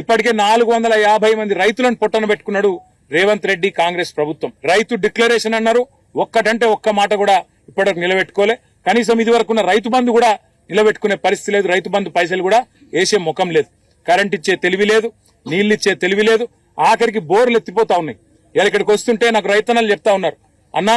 ఇప్పటికే నాలుగు వందల యాభై మంది రైతులను పొట్టన పెట్టుకున్నాడు రేవంత్ రెడ్డి కాంగ్రెస్ ప్రభుత్వం. రైతు డిక్లరేషన్ అన్నారు. ఒక్కటంటే ఒక్క మాట కూడా ఇప్పటివరకు నిలబెట్టుకోలే. కనీసం ఇది వరకున్న రైతు బంధు కూడా నిలబెట్టుకునే పరిస్థితి లేదు. రైతు బంధు పైసలు కూడా వేసే ముఖం లేదు. కరెంట్ ఇచ్చే తెలివి లేదు. నీళ్ళు ఇచ్చే తెలివి లేదు. ఆఖరికి బోర్లు ఎత్తిపోతా ఉన్నాయి. ఇలా ఇక్కడికి వస్తుంటే నాకు రైతన్నలు చెప్తా ఉన్నారు. అన్న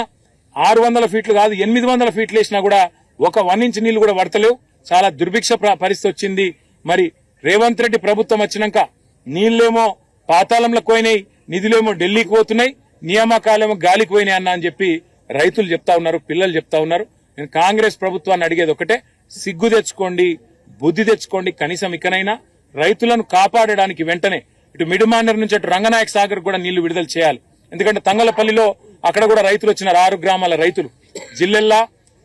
ఆరు వందల ఫీట్లు కాదు ఎనిమిది వందల ఫీట్లు వేసినా కూడా ఒక వన్ ఇంచ్ నీళ్ళు కూడా పడతలేవు. చాలా దుర్భిక్ష పరిస్థితి వచ్చింది. మరి రేవంత్ రెడ్డి ప్రభుత్వం వచ్చినాక నీళ్ళేమో పాతాళంలో పోయినాయి నిధులేమో ఢిల్లీకి పోతున్నాయి నియామకాలేమో గాలికి పోయినాయి అన్న అని చెప్పి రైతులు చెప్తా ఉన్నారు పిల్లలు చెప్తా ఉన్నారు. నేను కాంగ్రెస్ ప్రభుత్వాన్ని అడిగేది ఒకటే సిగ్గు తెచ్చుకోండి బుద్ధి తెచ్చుకోండి కనీసం ఇకనైనా రైతులను కాపాడడానికి వెంటనే ఇటు మిడిమానర్ నుంచి అటు రంగనాయక సాగర్ కూడా నీళ్ళు విడుదల చేయాలి. ఎందుకంటే తంగలపల్లిలో అక్కడ కూడా రైతులు వచ్చినారు ఆరు గ్రామాల రైతులు. జిల్లెల్లా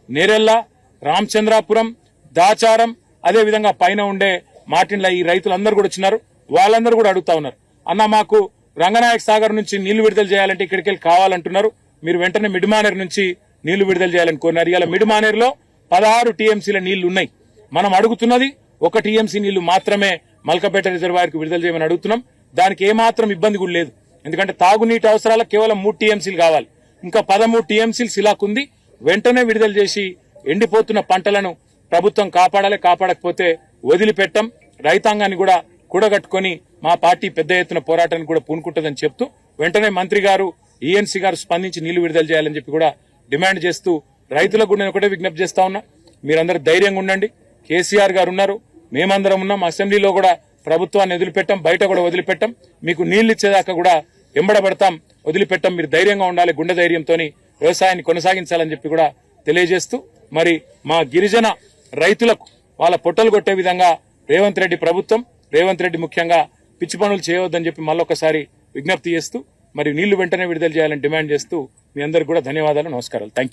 నేరెల్లా రామచంద్రాపురం దాచారం అదేవిధంగా పైన ఉండే మార్టిన్ల ఈ రైతులందరూ కూడా వచ్చినారు. వాళ్ళందరూ కూడా అడుగుతా ఉన్నారు. అన్న మాకు రంగనాయక సాగర్ నుంచి నీళ్ళు విడుదల చేయాలంటే ఇక్కడికి వెళ్ళి కావాలంటున్నారు. మీరు వెంటనే మిడిమానేర్ నుంచి నీళ్ళు విడుదల చేయాలని కోరినారు. ఇలా మిడిమానేర్లో పదహారు టీఎంసీల నీళ్ళు ఉన్నాయి. మనం అడుగుతున్నది ఒక టీఎంసీ నీళ్ళు మాత్రమే మల్కపేట రిజర్వాయర్కి విడుదల చేయమని అడుగుతున్నాం. దానికి ఏమాత్రం ఇబ్బంది కూడా లేదు. ఎందుకంటే తాగునీటి అవసరాలకు కేవలం మూడు టీఎంసీలు కావాలి. ఇంకా పదమూడు టీఎంసీలు శిలాకుంది వెంటనే విడుదల చేసి ఎండిపోతున్న పంటలను ప్రభుత్వం కాపాడాలి కాపాడకపోతే వదిలిపెట్టం. రైతాంగాన్ని కూడా కూడగట్టుకొని మా పార్టీ పెద్ద ఎత్తున పోరాటాన్ని కూడా పూనుకుంటుందని చెప్తూ వెంటనే మంత్రి గారు ఈఎన్సీ గారు స్పందించి నీళ్ళు విడుదల చేయాలని చెప్పి కూడా డిమాండ్ చేస్తూ రైతులకు కూడా నేను ఒకటే విజ్ఞప్తి చేస్తా ఉన్నా. మీరందరూ ధైర్యంగా ఉండండి. కేసీఆర్ గారు ఉన్నారు. మేమందరం ఉన్నాం. అసెంబ్లీలో కూడా ప్రభుత్వాన్ని వదిలిపెట్టాం. బయట కూడా వదిలిపెట్టాం. మీకు నీళ్ళు ఇచ్చేదాకా కూడా ఎంబడబడతాం. వదిలిపెట్టాం. మీరు ధైర్యంగా ఉండాలి. గుండె ధైర్యంతో వ్యవసాయాన్ని కొనసాగించాలని చెప్పి కూడా తెలియజేస్తూ మరి మా గిరిజన రైతులకు వాళ్ళ పొట్టలు కొట్టే విధంగా రేవంత్ రెడ్డి ప్రభుత్వం రేవంత్ రెడ్డి ముఖ్యంగా పిచ్చి పనులు చేయవద్దని చెప్పి మళ్ళొకసారి విజ్ఞప్తి చేస్తూ మరి నీళ్ళు వెంటనే విడుదల చేయాలని డిమాండ్ చేస్తూ మీ అందరికి కూడా ధన్యవాదాలు నమస్కారాలు. థ్యాంక్